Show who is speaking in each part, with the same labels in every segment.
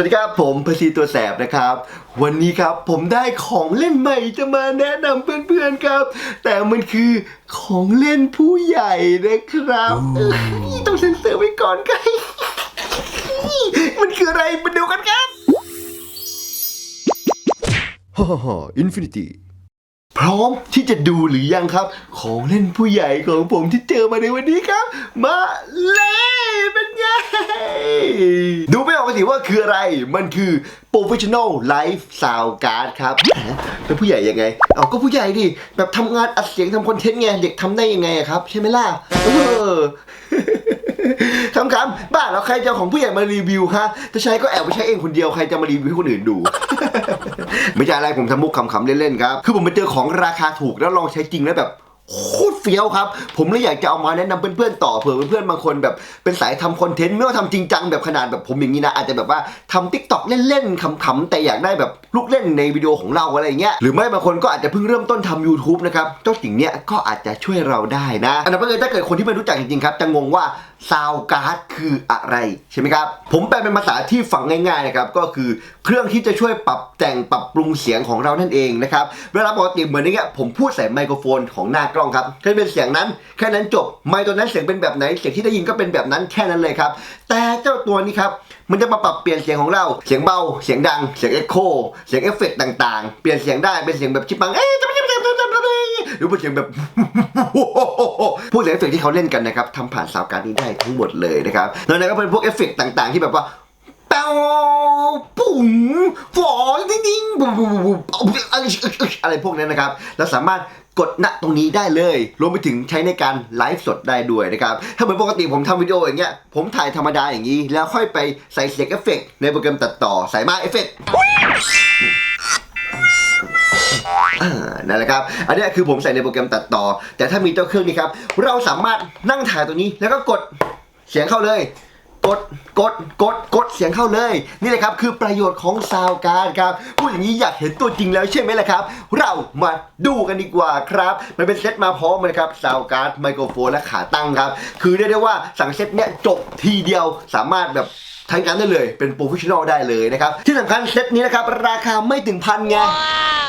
Speaker 1: วัสดีครับผมเพอร์ซีตัวแสบนะครับ วันนี้ครับผมได้ของเล่นใหม่จะมาแนะนำเพื่อนๆครับ แต่มันคือของเล่นผู้ใหญ่นะครับเอ้ยต้องเซ็นเซอร์ไว้ก่อนกันมันคืออะไรมาดูกันครับฮ่าฮ่าอินฟินิตี้ พร้อมที่จะดูหรือยังครับ ของเล่นผู้ใหญ่ของผมที่เจอมาในวันนี้ครับ มาเลยเป็นไง ดูไม่ออกสิว่าคืออะไร มันคือ Professional Live Sound Card ครับเป็นผู้ใหญ่ยังไง เอาก็ผู้ใหญ่ดิ แบบทำงานอัดเสียงทำคอนเทนต์ไง เด็กทำได้ยังไงครับ ใช่ไหมล่ะ เออคำคำๆบ้าแล้วใครจะของผู้ใหญ่มารีวิวฮะถ้าใช้ก็แอบไปใช้เองคนเดียวใครจะมารีวิวให้คนอื่นดู ไม่ใช่อะไรผมทำมุกขำๆเล่นๆครับ คือผมไปเจอของราคาถูกแล้วลองใช้จริงแล้วแบบโคตรเฟี้ยวครับ ผมเลยอยากจะเอามาแนะนำเพื่อนๆต่อเผื่อเพื่อนๆบางคนแบบเป็นสายทำคอนเทนต์ไม่ว่าทำจริงจังแบบขนาดแบบผมอย่างนี้นะ อาจจะแบบว่าทำทิกตอกเล่นๆขำๆแต่อยากได้แบบลูกเล่นในวิดีโอของเราอะไรเงี้ยหรือไม่บางคนก็อาจจะเพิ่งเริ่มต้นทำ YouTube นะครับเจ้าสิ่งเนี้ยก็อาจจะช่วยเราได้นะ อันนั้นก็คือถ้าเกิดคนที่ไม่รู้จักจริงๆครับจะงงว่า ซาวการ์ดคืออะไรใช่ไหมครับ ผมแปลเป็นภาษาที่ฟังง่ายๆนะครับก็คือเครื่องที่จะช่วยปรับแต่งปรับปรุงเสียงของเรานั่นเองนะครับเวลาปกติเหมือนอย่างเงี้ยผมพูดใส่ไมโครโฟนของหน้ากล้องครับแค่เป็นเสียงนั้นแค่นั้นจบไมค์ตัวนั้นเสียงเป็นแบบไหนเสียงที่ได้ยินก็เป็นแบบนั้นแค่นั้นเลยครับ แต่เจ้าตัวนี้ครับมันจะมาปรับเปลี่ยนเสียงของเราเสียงเบา เสียงดัง เสียงเอ็กโคเสียงเอฟเฟกต่างๆ เปลี่ยนเสียงได้เป็นเสียงแบบชิปปังเอ๊ะจะไม่ใช่ หรือเป็นเสียงแบบ พวกเสียงเอฟเฟกต์ที่เขาเล่นกันนะครับทำผ่านซาวการ์ดนี้ได้ทั้งหมดเลยนะครับนอกจากนั้นก็เป็นพวกเอฟเฟกต์ต่าง ๆ ที่แบบว่าเป้าปุ๋งฝอดิ้งดิ้งบุบบุบบุบอะไรพวกนั้นนะครับเราสามารถกดณตรงนี้ได้เลย รวมไปถึงใช้ในการไลฟ์สดได้ด้วยนะครับ ถ้าเหมือนปกติผมทำวิดีโออย่างเงี้ย ผมถ่ายธรรมดาอย่างนี้ แล้วค่อยไปใส่เสียงเอฟเฟกต์ในโปรแกรมตัดต่อ ใส่มาเอฟเฟกต์ นั่นแหละครับ อันนี้คือผมใส่ในโปรแกรมตัดต่อ แต่ถ้ามีเจ้าเครื่องนี้ครับ เราสามารถนั่งถ่ายตัวนี้ แล้วก็กดเสียงเข้าเลย กด กด กด กด เสียงเข้าเลย นี่แหละครับ คือประโยชน์ของซาวการ์ดครับ พูดอย่างนี้อยากเห็นตัวจริงแล้วใช่ไหมล่ะครับ เรามาดูกันดีกว่าครับ มันเป็นเซตมาพร้อมเลยครับ ซาวการ์ดไมโครโฟนและขาตั้งครับ คือเรียกได้ว่าสั่งเซตเนี้ยจบทีเดียว สามารถแบบ ทางการได้เลยเป็นโปรเฟชชั่นอลได้เลยนะครับที่สำคัญเซตนี้นะครับราคาไม่ถึงพันไง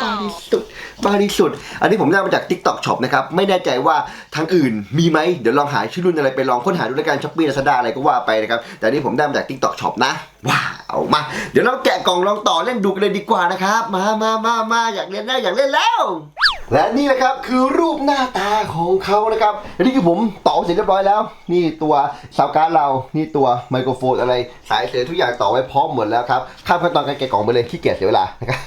Speaker 1: บาริสุดบาริสุดอันนี้ผมได้มาจาก TikTok Shop นะครับ ไม่แน่ใจว่าทางอื่นมีไหม เดี๋ยวลองหาชื่อรุ่นอะไรไปลองค้นหาดูแล้วกันช้อปปี้ลาซาด้าอะไรก็ว่าไปนะครับ แต่อันนี้ผมได้มาจาก TikTok Shop นะ ว้าวมา เดี๋ยวเราแกะกล่องลองต่อเล่นดูกันเลยดีกว่านะครับ มามามามาอยากเล่นแล้วอยากเล่นแล้ว และนี่นะครับคือรูปหน้าตาของเขานะครับและนี่คือผมต่อเสร็จเรียบร้อยแล้ว นี่ตัวซาวการ์ดเรา นี่ตัวไมโครโฟนอะไร สายเสียงทุกอย่างต่อไว้พร้อมหมดแล้วครับข้ามขั้นตอนการแกะกล่องไปเลยขี้เกียจเสียเวลานะครับ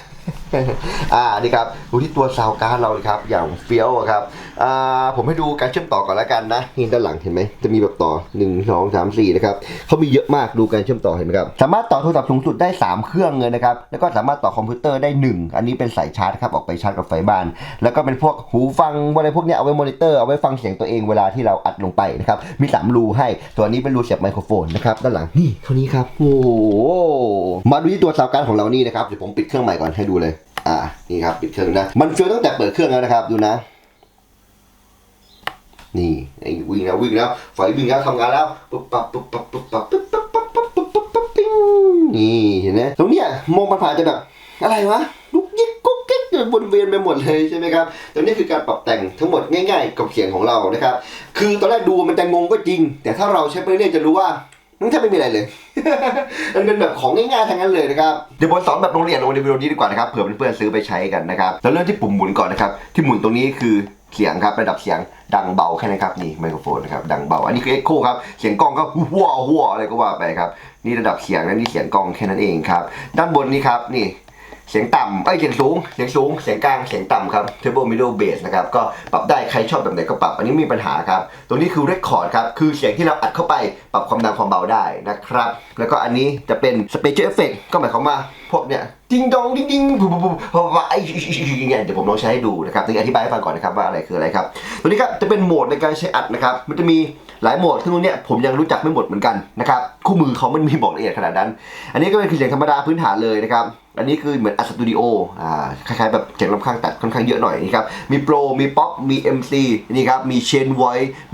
Speaker 1: อ่านี่ครับดูที่ตัวซาวการ์ดเราเลยครับ อย่างเฟี้ยวครับอ่าผมให้ดูการเชื่อมต่อก่อนแล้วกันนะนี่ด้านหลังเห็นไหมจะมีแบบต่อ1 2 3 4นะครับเขามีเยอะมากดูการเชื่อมต่อเห็นไหมครับสามารถต่อโทรศัพท์สูงสุดได้ 3 เครื่องเลยนะครับแล้วก็สามารถต่อคอมพิวเตอร์ได้ 1 อันนี้เป็นสายชาร์จครับออกไปชาร์จกับไฟบ้าน แล้วก็เป็นพวกหูฟังอะไรพวกนี้เอาไว้มอนิเตอร์เอาไว้ฟังเสียงตัวเองเวลาที่เราอัดลงไปนะครับมีสามรูให้ตัวนี้เป็นรูเสียบไมโครโฟนนะครับด้านหลังนี่เท่านี้ครับโอ้โหมาดูที่ตัวซาวการของเรานี่นะครับเดี๋ยวผมปิดเครื่องใหม่ก่อนให้ดูเลยอ่านี่ครับปิดเครื่องนะมันเฟี้ยวตั้งแต่เปิดเครื่องแล้วนะครับดูนะ นี่วิ่งแล้ววิ่งแล้วไฟวิ่งแล้วทำงานแล้วปุ๊บปั๊บปุ๊บปั๊บปุ๊บปั๊บปุ๊บปั๊บปุ๊บปั๊บปุ๊บปั๊บปุ๊บปิ๊งนี่เห็นไหมตรงเนี้ยมองผ่านๆจะแบบอะไรวะลุกยิกกุ๊กกิ๊กวนเวียนไปหมดเลยใช่ไหมครับตรงนี้คือการปรับแต่งทั้งหมดง่าย ๆ กับเสียงของเรานะครับ คือตอนแรกดูมันจะงงก็จริง แต่ถ้าเราใช้ไปเรื่อยจะรู้ว่ามันแทบไม่มีอะไรเลย มันเป็นแบบของง่ายๆทั้งนั้นเลยนะครับ เดี๋ยวผมสอนแบบโรงเรียนลงในวิดีโอนี้ดีกว่านะครับ เผื่อเพื่อนๆซื้อไปใช้กันนะครับ แล้วเริ่มที่ปุ่มหมุนก่อนนะครับ ที่หมุนตรงนี้คือ เสียงครับระดับเสียงดังเบาแค่นั้นครับนี่ไมโครโฟนนะครับดังเบา อันนี้คือเอ็กโคครับเสียงกล้องก็หัวหัวอะไรก็ว่าไปครับนี่ระดับเสียงนะนี่เสียงกล้องแค่นั้นเองครับด้านบนนี้ครับนี่เสียงต่ำเอ้ยเสียงสูง เสียงสูง เสียงกลาง เสียงต่ำครับ treble middle bass นะครับ ก็ปรับได้ ใครชอบแบบไหนก็ปรับ อันนี้ม่มีปัญหาครับ ตัวนี้คือ record ครับ คือเสียงที่เราอัดเข้าไปปรับความดังความเบาได้นะครับ แล้วก็อันนี้จะเป็น special effect ก็หมายความว่าพวกเนี้ย จิงดองดิงดิงปุ๊บปุ๊บปุ๊บไอ้เนี่ยเดี๋ยวผมลองใช้ให้ดูนะครับต้องอธิบายให้ฟังก่อนนะครับว่าอะไรคืออะไรครับตัวนี้ครับจะเป็นโหมดในการใช้อัดนะครับมันจะมีหลายโหมดซึ่งตรงนี้ผมยังรู้จักไม่หมดเหมือนกันนะครับคู่มือเขามันมีบอกละเอียดขนาดนั้น อันนี้ก็เป็นคือเสียงธรรมดาพื้นฐานเลยนะครับ อันนี้คือเหมือนอัดสตูดิโออ่าคล้ายๆแบบเสียงลำข้างตัดค่อนข้างเยอะหน่อยนี่ครับ มีโปร มีป๊อป มี MC นี่ครับ มีเชนไว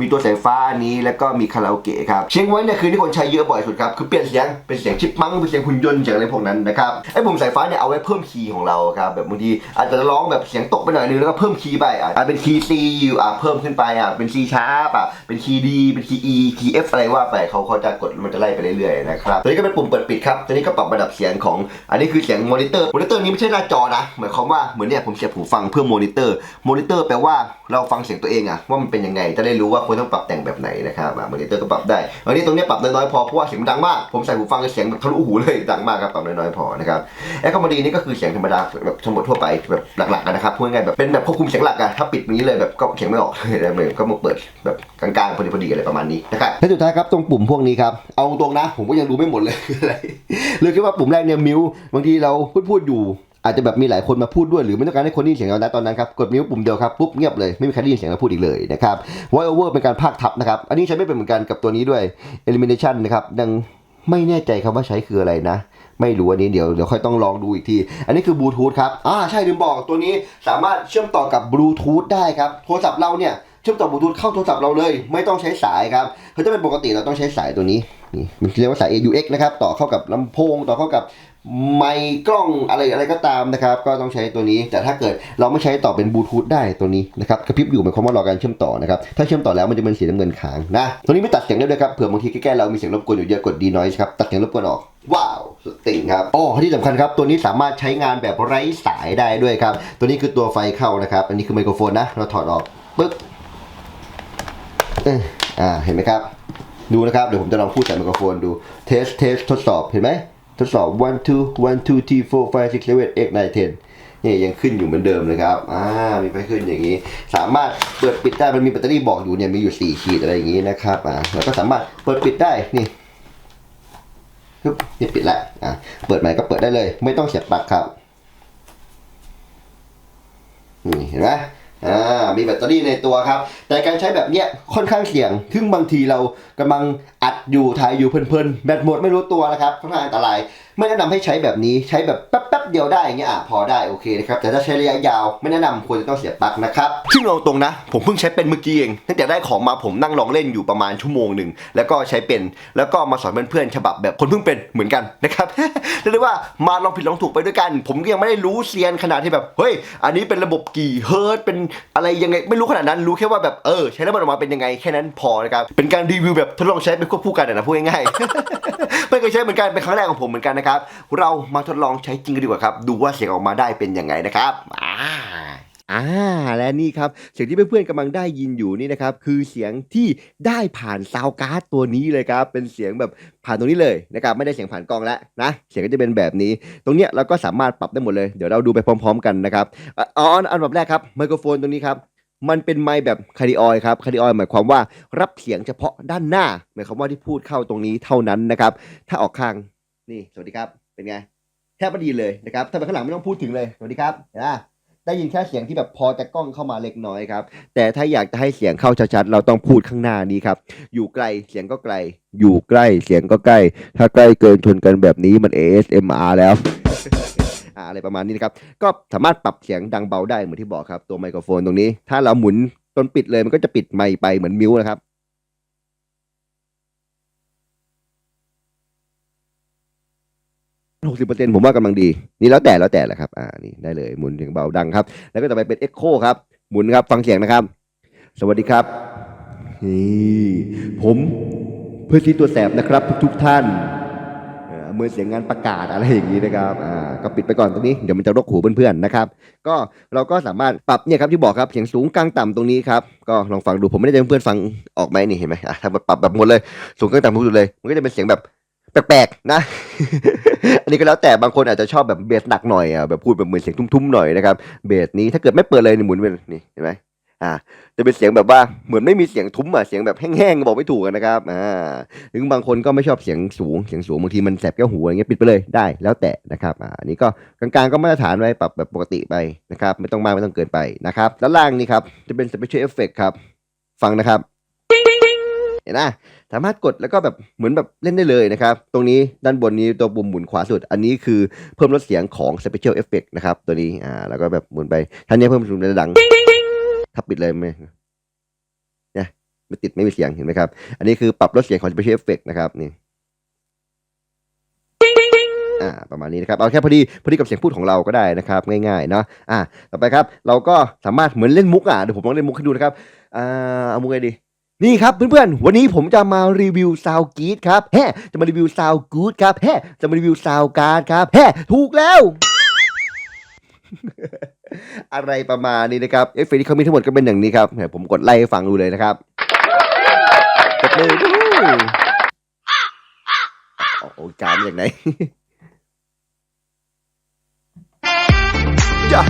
Speaker 1: มีตัวสายฟ้านี้ แล้วก็มีคาราโอเกะครับ เชนไวเนี่ยคือที่คนใช้เยอะบ่อยสุดครับ คือเปลี่ยนเสียง เป็นเสียงชิปมังเป็นเสียงหุ่นยนต์เสียงอะไรพวกนั้นนะครับไอ้ปุ่มสายฟ้าเนี่ยเอาไว้เพิ่มคีย์ของเราครับ แบบบางทีอาจจะร้องแบบเสียงตกไปหน่อยนึงแล้วก็เพิ่มคีย์ไปอะอาจเป็นคีย์ C อยู่อะเพิ่มขึ้นไปอะเป็น C sharp อะเป็นคีย์ D เป็นคีย์ E คีย์ F อะไรว่าไปเขาเขาจะกดมันจะไล่ไปเรื่อยๆนะครับตัวนี้ก็เป็นปุ่มเปิดปิดครับตัวนี้ก็ปรับระดับเสียงของ อันนี้คือเสียงมอนิเตอร์ มอนิเตอร์นี้ไม่ใช่หน้าจอนะ เหมายความว่าเหมือนเนี่ยผมเสียบหูฟังเพื่อมอนิเตอร์ มอนิเตอร์แปลว่าเราฟังเสียงตัวเองอะว่ามันเป็นยังไง จะได้รู้ว่าควรต้องปรับแต่งแบบไหนนะครับมอนิเตอร์ก็ปรับได้อันนี้ตรงนี้ปรับน้อยๆพอเพราะว่าเสียงมันดังมาก ผมใส่หูฟังเสียงแบบทะลุหูเลยดังมากครับปรับน้อยๆพอนะครับแอคคอมดีนี่ก็คือเสียงธรรมดาแบบทั้งหมดทั่วไปแบบหลักๆนะครับพูดง่ายแบบเป็นแบบควบคุมเสียงหลักอะถ้าปิดนี้เลยแบบก็เสียงไม่ออกแล้วมันก็มาเปิดแบบกลางๆพอดีพอะไรประมาณนี้นะครับและสุดท้ายครับตรงปุ่มพวกนี้ครับเอาตรงนะผมก็ยังดูไม่หมดเลยเลยคิดว่าปุ่มแรกเนี่ยมิวบางทีเราพูดพูดๆอยู่อาจจะแบบมีหลายคนมาพูดด้วยหรือไม่ต้องการให้คนได้ยินเสียงเรานะตอนนั้นครับกดมิวปุ่มเดียวครับปุ๊บเงียบเลยไม่มีใครได้ยินเสียงเราพูดอีกเลยนะครับ voice over เป็นการพากทับนะครับ อันนี้ใช้ไม่เป็นเหมือนกันกับตัวนี้ด้วย elimination นะครับยังไม่แน่ใจครับว่าใช้คืออะไรนะ ไม่รู้อันนี้เดี๋ยวเดี๋ยวค่อยต้องลองดูอีกที อันนี้คือบลูทูธครับอ่าใช่ลืมบอกตัวนี้สามารถเชื่อมต่อกับบลูทูธได้ครับโทรศัพท์เราเนี่ยเชื่อมต่อบลูทูธเข้าโทรศัพท์เราเลย ไม่ต้องใช้สายครับคือถ้าเป็นปกติเราต้องใช้สายตัวนี้นี่มันเรียกว่าสาย AUX นะครับต่อเข้ากับลำโพงต่อเข้ากับ ไมค์กล้องอะไรอะไรก็ตามนะครับ ก็ต้องใช้ตัวนี้ แต่ถ้าเกิดเราไม่ใช้ต่อเป็นบลูทูธได้ตัวนี้นะครับกระพริบอยู่หมายความว่ารอการเชื่อมต่อนะครับถ้าเชื่อมต่อแล้วมันจะเป็นสีน้ำเงินค้างนะตัวนี้ไม่ตัดเสียงได้ด้วยครับเผื่อบางทีใกล้ๆเรามีเสียงรบกวนอยู่เยอะกดดีน้อยครับตัดเสียงรบกวนออกว้าวสุดติ่งครับอ๋อที่สำคัญครับ ตัวนี้สามารถใช้งานแบบไร้สายได้ด้วยครับ ตัวนี้คือตัวไฟเข้านะครับ อันนี้คือไมโครโฟนนะ เราถอดออกปึ๊บเอออ่าเห็นไหมครับ ดูนะครับ เดี๋ยวผมจะลองพูดใส่ไมโครโฟนดูเทสเทสทดสอบเห็นไหม ทดสอบ one two one two three four five six seven eight nine ten นี่ยังขึ้นอยู่เหมือนเดิมเลยครับ อ่า มีไฟขึ้นอย่างนี้ สามารถเปิดปิดได้ มันมีแบตเตอรี่บอกอยู่เนี่ย มีอยู่ 4 ขีดอะไรอย่างนี้นะครับ อ่าแล้วก็สามารถเปิดปิดได้ นี่ปึ๊บนี่ปิดละ อ่า เปิดใหม่ก็เปิดได้เลย ไม่ต้องเสียบปลั๊กครับ นี่เห็นไหม อ่ามีแบตเตอรี่ในตัวครับ แต่การใช้แบบเนี้ยค่อนข้างเสี่ยง ซึ่งบางทีเรากำลังอัดอยู่ถ่ายอยู่เพลินๆ แบตหมดไม่รู้ตัวนะครับค่อนข้างอันตราย ไม่แนะนำให้ใช้แบบนี้ใช้แบบแป๊บๆเดียวได้อย่างเงี้ยอะพอได้โอเคนะครับแต่ถ้าใช้ระยะยาวไม่แนะนำควรจะต้องเสียบปลั๊กนะครับซึ่งเราตรงนะ ผมเพิ่งใช้เป็นเมื่อกี้เองตั้งแต่ได้ของมาผมนั่งลองเล่นอยู่ประมาณชั่วโมงหนึ่งแล้วก็ใช้เป็นแล้วก็มาสอนเพื่อนๆฉบับแบบคนเพิ่งเป็นเหมือนกันนะครับเรียกได้ว่ามาลองผิดลองถูกไปด้วยกัน ผมก็ยังไม่ได้รู้เซียนขนาดที่แบบเฮ้ยอันนี้เป็นระบบกี่เฮิร์ตเป็นอะไรยังไงไม่รู้ขนาดนั้นรู้แค่ว่าแบบเออใช้แล้วมันออกมาเป็นยังไงแค่นั้นพอนะครับเป็นการรีวิวแบบทดลองใช้ไปควบคู่กันนะพูดง่ายๆ ไม่เคยใช้เหมือนกันเป็นครั้งแรกของผมเหมือนกันนะครับ เรามาทดลองใช้จริงกันดีกว่าครับ ดูว่าเสียงออกมาได้เป็นยังไงนะครับอ่าอ่าและนี่ครับเสียงที่เพื่อนๆกำลังได้ยินอยู่นี่นะครับคือเสียงที่ได้ผ่านซาวการ์ดตัวนี้เลยครับเป็นเสียงแบบผ่านตรงนี้เลยนะครับไม่ได้เสียงผ่านกล้องแล้วนะเสียงก็จะเป็นแบบนี้ ตรงเนี้ยเราก็สามารถปรับได้หมดเลยเดี๋ยวเราดูไปพร้อม ๆ กันนะครับออนออันดับแรกครับไมโครโฟนตรงนี้ครับ มันเป็นไมค์แบบคาริออยครับคาริออยหมายความว่ารับเสียงเฉพาะด้านหน้า หมายความว่าที่พูดเข้าตรงนี้เท่านั้นนะครับ ถ้าออกข้างนี่สวัสดีครับ เป็นไงแทบไม่ดยินเลยนะครับถ้าไปข้างหลังไม่ต้องพูดถึงเลยสวัสดีครับนไหมได้ยินแค่เสียงที่แบบพอจะกล้องเข้ามาเล็กน้อยครับ แต่ถ้าอยากจะให้เสียงเข้าชัดๆเราต้องพูดข้างหน้านี้ครับ อยู่ไกลเสียงก็ไกล อยู่ใกล้เสียงก็ใกล้ ถ้าใกล้เกินชนกันแบบนี้มัน ASMR แล้ว อะไรประมาณนี้นะครับ ก็สามารถปรับเสียงดังเบาได้เหมือนที่บอกครับ ตัวไมโครโฟนตรงนี้ ถ้าเราหมุนจนปิดเลยมันก็จะปิดไมค์ไปเหมือนมิวนะครับหกสิบเปอร์เซ็นต์ผมว่ากำลังดี นี่แล้วแต่แล้วแต่แหละครับ อ่านี่ได้เลยหมุนเสียงเบาดังครับ แล้วก็ต่อไปเป็นเอ็กโคครับ หมุนครับ ฟังเสียงนะครับ สวัสดีครับนี่ผมเพื่อนซีตัวแสบนะครับ ทุกท่าน มือเสียงงานประกาศอะไรอย่างนี้นะครับอ่าก็ปิดไปก่อนตรงนี้เดี๋ยวมันจะรกหูเพื่อนๆนะครับก็เราก็สามารถปรับเนี่ยครับที่บอกครับเสียงสูงกลางต่ำตรงนี้ครับก็ลองฟังดูผมไม่ได้จะให้เพื่อนๆฟังออกไหมนี่เห็นไหมอะถ้าปรับแบบหมดเลยสูงกลางต่ำทุกจุดเลย มันก็จะเป็นเสียงแบบแปลกๆนะ อันนี้ก็แล้วแต่บางคนอาจจะชอบแบบเบสหนักหน่อยอะแบบพูดแบบเหมือนเสียงทุ้มๆหน่อยนะครับเบสนี้ถ้าเกิดไม่เปิดเลยนี่หมุนเป็นนี่เห็นไหม อ่าจะเป็นเสียงแบบว่าเหมือนไม่มีเสียงทุ้มอะเสียงแบบแห้งๆบอกไม่ถูกนะครับอ่าถึงบางคนก็ไม่ชอบเสียงสูงเสียงสูงบางทีมันแสบแก้วหูอะไรเงี้ยปิดไปเลยได้แล้วแต่นะครับอ่าอันนี้ก็กลางๆก็มาตรฐานไว้ปรับแบบปกติไปนะครับไม่ต้องมากไม่ต้องเกินไปนะครับด้านล่างนี่ครับจะเป็น special effect ครับฟังนะครับเห็นนะสามารถกดแล้วก็แบบเหมือนแบบเล่นได้เลยนะครับ ตรงนี้ด้านบนนี้ตัวปุ่มหมุนขวาสุด อันนี้คือเพิ่มลดเสียงของ Special Effect นะครับ ตัวนี้อ่าแล้วก็แบบหมุนไปท่านนี้เพิ่มเสียงดัง ถ้าปิดเลยไหมเนี่ยไม่ติดไม่มีเสียงเห็นไหมครับ อันนี้คือปรับลดเสียงของ Special Effect นะครับนี่อ่าประมาณนี้นะครับ เอาแค่พอดีพอดีกับเสียงพูดของเราก็ได้นะครับ ง่ายๆเนาะอ่าต่อไปครับ เราก็สามารถเหมือนเล่นมุกอะเดี๋ยวผมลองเล่นมุกให้ดูนะครับอ่าเอามุกไงดีนี่ครับเพื่อนๆ วันนี้ผมจะมารีวิวซาวกีดครับแฮ่จะมารีวิวซาวกูดครับแฮ่จะมารีวิวซาวการ์ดครับแฮ่ถูกแล้ว อะไรประมาณนี้นะครับเอฟเฟกต์ที่เขามีทั้งหมดก็เป็นอย่างนี้ครับเดี๋ยวผมกดไล่ให้ฟังดูเลยนะครับกดเลยดูโอ้โหการมาจากไหนจ้ะ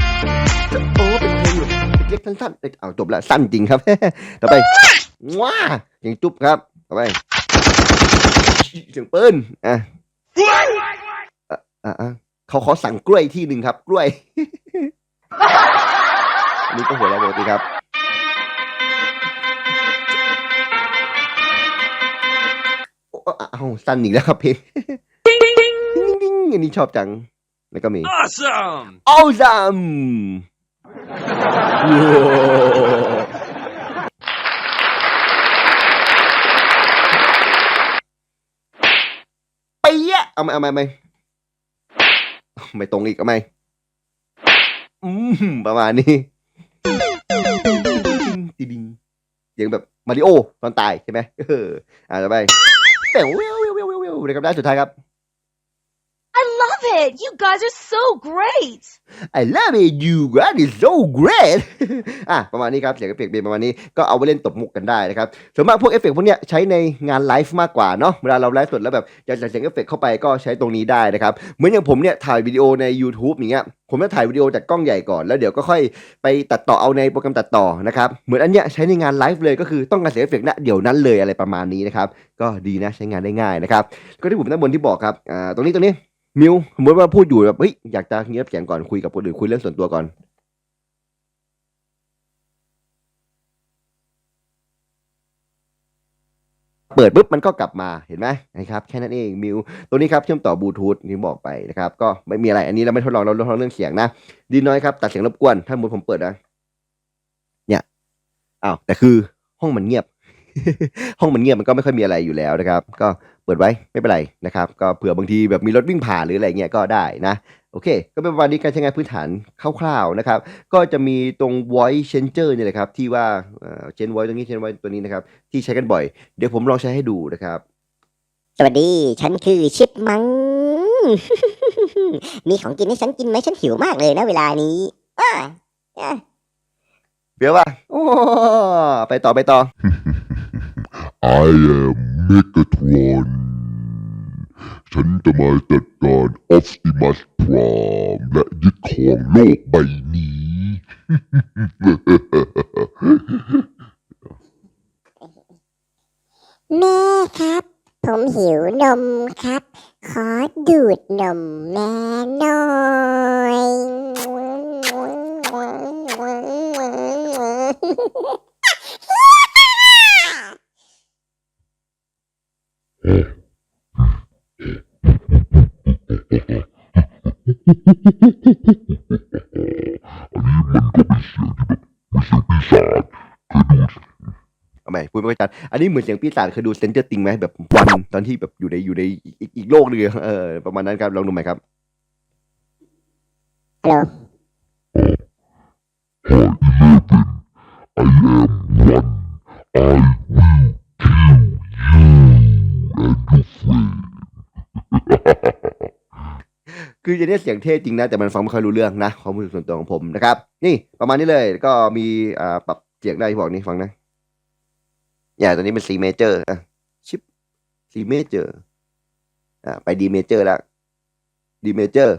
Speaker 1: จะโอ้เป็นเพลงแบบเล็กๆสั้นๆเอ้ยเอาจบแล้วสั้นจริงครับ ต่อไปว้าเสียงจุ๊บครับ ต่อไปเสียงปืนอะอะอะอะ เขาขอสั่งกล้วยที่หนึ่งครับ กล้วยนนี้ก็หัวเราะปกติครับอ้เอาสั้นอีกแล้วครับเพลงดิ้งอันนี้ชอบจัง แล้วก็มี
Speaker 2: Awesome!
Speaker 1: awesome ไปยะเอาไหมเอาไหมเอาไหม ไม่ตรงอีกก็ไมอืมประมาณนี้ติดิงเสียงแบบมาริโอตอนตายใช่ไหมเอออ่าต่อไปแป๋วเววเววเววเววเววนะครับด้านสุดท้ายครับ
Speaker 3: I love it. You guys are so great.
Speaker 1: I love it you God is so great อะประมาณนี้ครับเสียงเอฟเฟกต์เป็นประมาณนี้ก็เอาไว้เล่นตบมุกกันได้นะครับส่วนมากพวกเอฟเฟกต์พวกเนี้ยใช้ในงานไลฟ์มากกว่าเนาะเวลาเราไลฟ์สดแล้วแบบอยากจะเสียงเอฟเฟกต์เข้าไปก็ใช้ตรงนี้ได้นะครับเหมือนอย่างผมเนี่ยถ่ายวิดีโอใน YouTube อย่างเงี้ยผมจะถ่ายวิดีโอจากกล้องใหญ่ก่อนแล้วเดี๋ยวก็ค่อยไปตัดต่อเอาในโปรแกรมตัดต่อนะครับเหมือนอันเนี้ยใช้ในงานไลฟ์เลยก็คือต้องการเสียงเอฟเฟกต์ณเดี๋ยวนั้นเลยอะไรประมาณนี้นะครับก็ดีนะใช้งานได้ง่ายนะครับก็ที่ผมด้านบนที่บอกครับอ่าตรงนี้ตรงนี้ มิวสมมติว่าพูดอยู่แบบเฮ้ยอยากจะเงียบเสียงก่อนคุยกับคนอื่นคุยเรื่องส่วนตัวก่อน เปิดปุ๊บมันก็กลับมาเห็นไหมนะครับแค่นั้นเองมิวตัวนี้ครับเชื่อมต่อบลูทูธที่บอกไปนะครับก็ไม่มีอะไรอันนี้เราไม่ทดลองเราทดลองเรื่องเสียงนะดีน้อยครับตัดเสียงรบกวนถ้าสมมติผมเปิดนะเนี่ยอ้าวแต่คือห้องมันเงียบ ห้องมันเงียบมันก็ไม่ค่อยมีอะไรอยู่แล้วนะครับ ก็เปิดไว้ไม่เป็นไรนะครับ ก็เผื่อบางทีแบบมีรถวิ่งผ่านหรืออะไรเงี้ยก็ได้นะโอเค ก็เป็นประมาณนี้การใช้งานพื้นฐานคร่าวๆนะครับ ก็จะมีตรง voice changer เนี่ยแหละครับ ที่ว่าเอ่อ change voice ตรงนี้ change voice ตัวนี้นะครับ ที่ใช้กันบ่อย เดี๋ยวผมลองใช้ให้ดูนะครับ
Speaker 4: สวัสดี ฉันคือชิปมัง มีของกินให้ฉันกินไหมฉันหิวมากเลยนะเวลานี้อ้าอะ
Speaker 1: เดี๋ยวว่าโอ้ไปต่อไปต่อ
Speaker 5: I am Megatron ฉันจะมาจัดการ Optimus Prime และยึดครองโลกใบนี้
Speaker 4: แม่ครับ ผมหิวนมครับ ขอดูดนมแม่หน่อย
Speaker 1: เอาใหม่พูดไม่ค่อยชัดอันนี้เหมือนเสียงปีศาจเคยดูเซนเจอร์ติงไหมแบบวันตอนที่แบบอยู่ในอยู่ในอีกอีกอีกโลกหนึงอะเออประมาณนั้นครับลองดูใหม่ครับ
Speaker 4: ฮัลโหล
Speaker 5: I am one I will kill you and your friend
Speaker 1: คือจะเนี่ยเสียงเท่จริงนะ แต่มันฟังไม่ค่อยรู้เรื่องนะความรู้สึกส่วนตัวของผมนะครับ นี่ประมาณนี้เลยแล้วก็มีอ่าปรับเสียงได้ที่บอกนี่ฟังนะ อย่างตัวนี้เป็น C major อะชิป C major อ่าไป D major แล้ว D major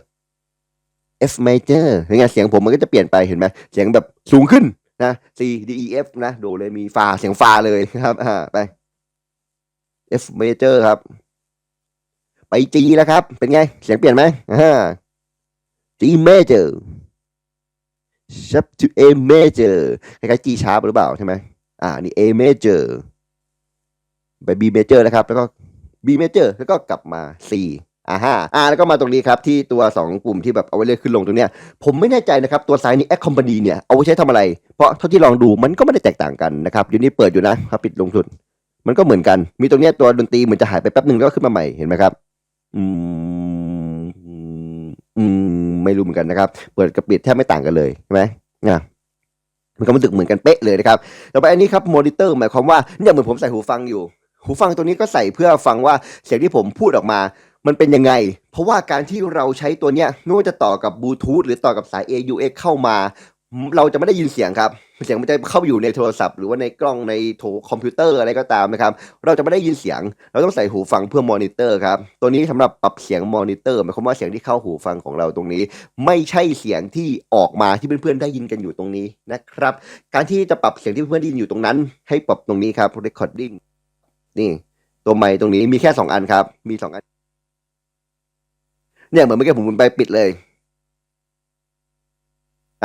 Speaker 1: F major เห็นไงเสียงผมมันก็จะเปลี่ยนไปเห็นไหมเสียงแบบสูงขึ้นนะ C D E F นะโดเลยมีฟาเสียงฟาเลยนะครับอ่าไป F major ครับ ไป G แล้วครับ เป็นไง เสียงเปลี่ยนไหมอ่า G major sharp to A major คล้ายๆ G sharp หรือเปล่าใช่ไหมอ่า นี่ A major ไป B major นะครับ แล้วก็ B major แล้วก็กลับมา C อ่าฮะอ่าแล้วก็มาตรงนี้ครับ ที่ตัว2ปุ่มที่แบบเอาไว้เลื่อนขึ้นลงตรงเนี้ยผมไม่แน่ใจนะครับ ตัวซ้ายนี้ Accompany เนี่ย เอาไว้ใช้ทำอะไร เพราะเท่าที่ลองดูมันก็ไม่ได้แตกต่างกันนะครับอยู่นี่เปิดอยู่นะครับปิดลงสุดมันก็เหมือนกัน มีตรงเนี้ยตัวดนตรีเหมือนจะหายไปแป๊บหนึ่งแล้วก็ขึ้นมาใหม่เห็นไหมครับอืมอืมไม่รู้เหมือนกันนะครับ เปิดกับปิดแทบไม่ต่างกันเลยใช่ไหมนะมันก็รู้สึกเหมือนกันเป๊ะเลยนะครับต่อไปอันนี้ครับมอนิเตอร์หมายความว่าเนี่ยเหมือนผมใส่หูฟังอยู่ หูฟังตัวนี้ก็ใส่เพื่อฟังว่าเสียงที่ผมพูดออกมา มันเป็นยังไง เพราะว่าการที่เราใช้ตัวเนี้ยไม่ว่าจะต่อกับบลูทูธหรือต่อกับสาย AUX เข้ามา เราจะไม่ได้ยินเสียงครับเสียงมันจะเข้าไปอยู่ในโทรศัพท์หรือว่าในกล้องในโถคอมพิวเตอร์อะไรก็ตามนะครับ เราจะไม่ได้ยินเสียง เราต้องใส่หูฟังเพื่อมอนิเตอร์ครับ ตัวนี้สำหรับปรับเสียงมอนิเตอร์หมายความว่าเสียงที่เข้าหูฟังของเราตรงนี้ ไม่ใช่เสียงที่ออกมาที่เพื่อนๆได้ยินกันอยู่ตรงนี้นะครับ การที่จะปรับเสียงที่เพื่อนๆได้ยินอยู่ตรงนั้น ให้ปรับตรงนี้ครับ recording นี่ ตัวไมค์ตรงนี้มีแค่สองอันครับ มีสองอัน เนี่ยเหมือนเมื่อกี้ผมมุนไปปิดเลย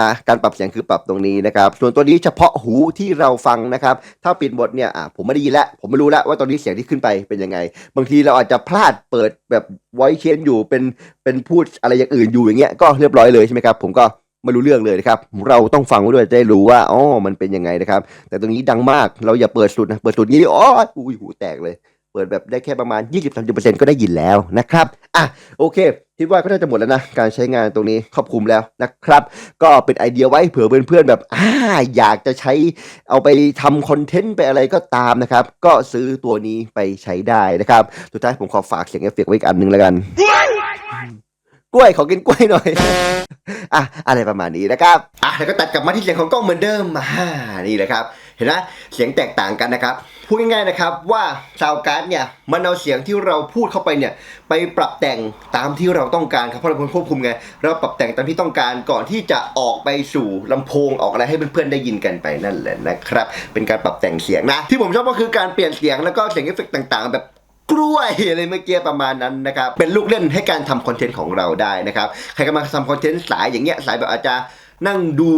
Speaker 1: อะการปรับเสียงคือปรับตรงนี้นะครับ ส่วนตัวนี้เฉพาะหูที่เราฟังนะครับ ถ้าปิดหมดเนี่ยอะผมไม่ได้ยินแล้ว ผมไม่รู้แล้วว่าตอนนี้เสียงที่ขึ้นไปเป็นยังไง บางทีเราอาจจะพลาดเปิดแบบไวเชนอยู่เป็นเป็นพูดอะไรอย่างอื่นอยู่อย่างเงี้ยก็เรียบร้อยเลยใช่ไหมครับ ผมก็ ไม่รู้เรื่องเลยนะครับ เราต้องฟังไว้ด้วยจะได้รู้ว่าอ๋อมันเป็นยังไงนะครับ แต่ตรงนี้ดังมากเราอย่าเปิดสุดนะ เปิดสุดนี้อ๋ออุ้ยหูแตกเลย เปิดแบบได้แค่ประมาณ 20-30%ก็ได้ยินแล้วนะครับอะโอเคคิดว่าก็น่าจะหมดแล้วนะ การใช้งานตรงนี้ครอบคลุมแล้วนะครับ ก็เป็นไอเดียไว้เผื่อเพื่อนๆแบบอ่าอยากจะใช้เอาไปทำคอนเทนต์ไปอะไรก็ตามนะครับ ก็ซื้อตัวนี้ไปใช้ได้นะครับ สุดท้ายผมขอฝากเสียงเอฟเฟกต์ไว้อีกอันหนึ่งแล้วกัน กล้วยขอกินกล้วยหน่อยอะอะไรประมาณนี้นะครับอะแล้วก็ตัดกลับมาที่เสียงของกล้องเหมือนเดิมอ่านี่แหละครับ เห็นไหมเสียงแตกต่างกันนะครับพูดง่ายๆนะครับว่าซาวการ์ดเนี่ยมันเอาเสียงที่เราพูดเข้าไปเนี่ยไปปรับแต่งตามที่เราต้องการครับเพราะเราเป็นคนควบคุมไงเราปรับแต่งตามที่ต้องการก่อนที่จะออกไปสู่ลำโพงออกอะไรให้เพื่อนๆได้ยินกันไปนั่นแหละนะครับ เป็นการปรับแต่งเสียงนะที่ผมชอบก็คือการเปลี่ยนเสียงแล้วก็เสียงเอฟเฟกต์ต่างๆ แบบ กล้วยอะไรเมื่อกี้ประมาณนั้นนะครับ เป็นลูกเล่นให้การทำคอนเทนต์ของเราได้นะครับ ใครกำลังทำคอนเทนต์สายอย่างเงี้ยสายแบบอาจจะนั่งดู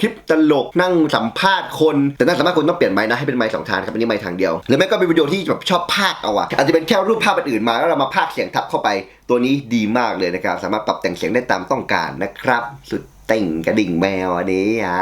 Speaker 1: คลิปตลกนั่งสัมภาษณ์คน แต่นั่งสัมภาษณ์คนต้องเปลี่ยนไม้นะให้เป็นไม้สองทางครับอันนี้ไม้ทางเดียวหรือไม่ก็เป็นวิดีโอที่แบบชอบภาคเอาอะอาจจะเป็นแค่รูปภาพอื่นมาแล้วเรามาภาคเสียงทับเข้าไปตัวนี้ดีมากเลยนะครับ สามารถปรับแต่งเสียงได้ตามต้องการนะครับ สุดติ่งกระดิ่งแมวอันนี้อ่า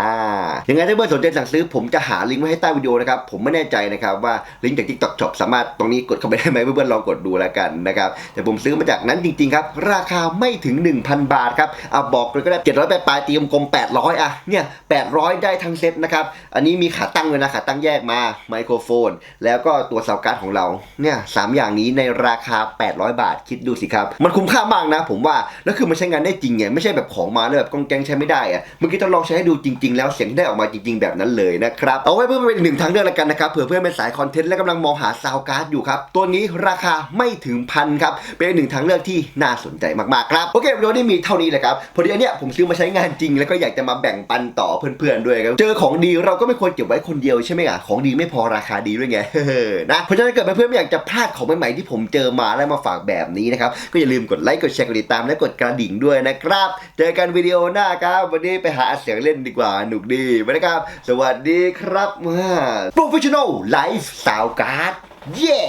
Speaker 1: ยังไงถ้าเพื่อนสนใจสั่งซื้อ ผมจะหาลิงก์ไว้ให้ใต้วิดีโอนะครับ ผมไม่แน่ใจนะครับว่าลิงก์จาก TikTok Shop สามารถตรงนี้กดเข้าไปได้ไหมเพื่อนๆลองกดดูแล้วกันนะครับ แต่ผมซื้อมาจากนั้นจริงๆครับ ราคาไม่ถึง 1,000 บาทครับอะบอกเลยก็ได้700ปปลายตีมกลม800 อะ เนี่ย800 ได้ทั้งเซ็ตนะครับ อันนี้มีขาตั้งเลยนะขาตั้งแยกมาไมโครโฟน แล้วก็ตัวซาการ์ดของเราเนี่ยสามอย่างนี้ในราคา 800 บาทคิดดูสิครับมันคุ้มค่ามากนะ ผมว่า แล้วคือมันใช้งานได้จริงไง ไม่ใช่แบบของมาแล้วแบบกองแกงใช้ไม่ได้อะเมื่อกี้ทดลองใช้ให้ดูจริง ๆ แล้วเสียงที่ได้ออกมาจริง ๆ แบบนั้นเลยนะครับ เอาไว้เพื่อเป็นอีกหนึ่งทางเลือกแล้วกันนะครับ เผื่อเพื่อนเป็นสายคอนเทนต์และกำลังมองหาซาวการ์ดอยู่ครับ ตัวนี้ราคาไม่ถึงพันครับ เป็นหนึ่งทางเลือกที่น่าสนใจมากๆครับ โอเควิดีโอนี้มีเท่านี้แหละครับ พอดีอันเนี้ยผมซื้อมาใช้งานจริง แล้วก็อยากจะมาแบ่งปันต่อเพื่อนๆด้วยครับ เจอของดีเราก็ไม่ควรเก็บไว้คนเดียวใช่ไหมอะ ของดีไม่พอราคาดีด้วยไงนะ เพราะฉะนั้นเกิดเพื่อนๆไม่อยากจะพลาดของใหม่ๆที่ผมเจอมาแล้วมาฝากแบบนี้นะครับก็อย่าลืมกดไลค์กดแชร์กดติดตามและกดกระดิ่งด้วยนะครับ เจอกันวิดีโอหน้าครับ วันนี้ไปหาเสียงเล่นดีกว่าหนุกดีไปนะครับ สวัสดีครับ Professional Life Sound Card เย้